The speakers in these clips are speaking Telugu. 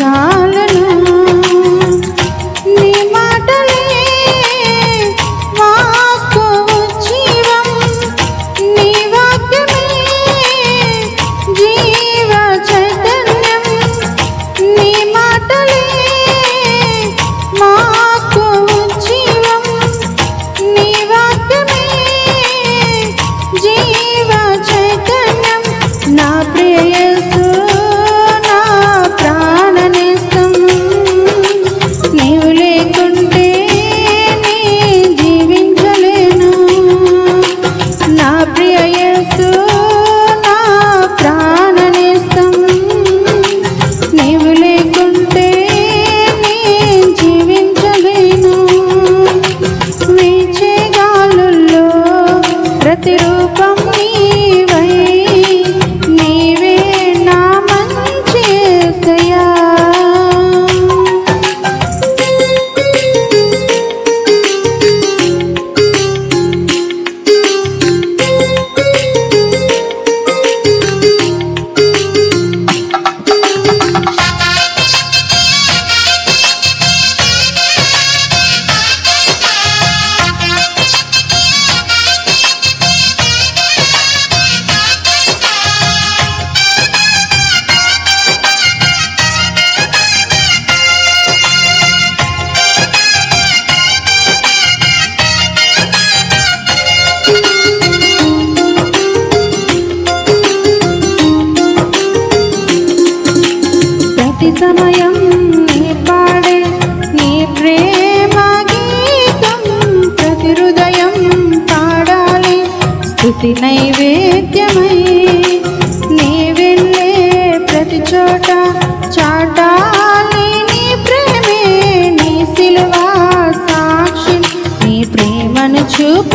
विशाल భక్తి నైవేద్యమై నీ వెళ్ళే ప్రతి చోట చాటాలి నీ ప్రేమే నీ సిలువ సాక్షి నీ ప్రేమను చూపు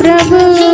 प्रभु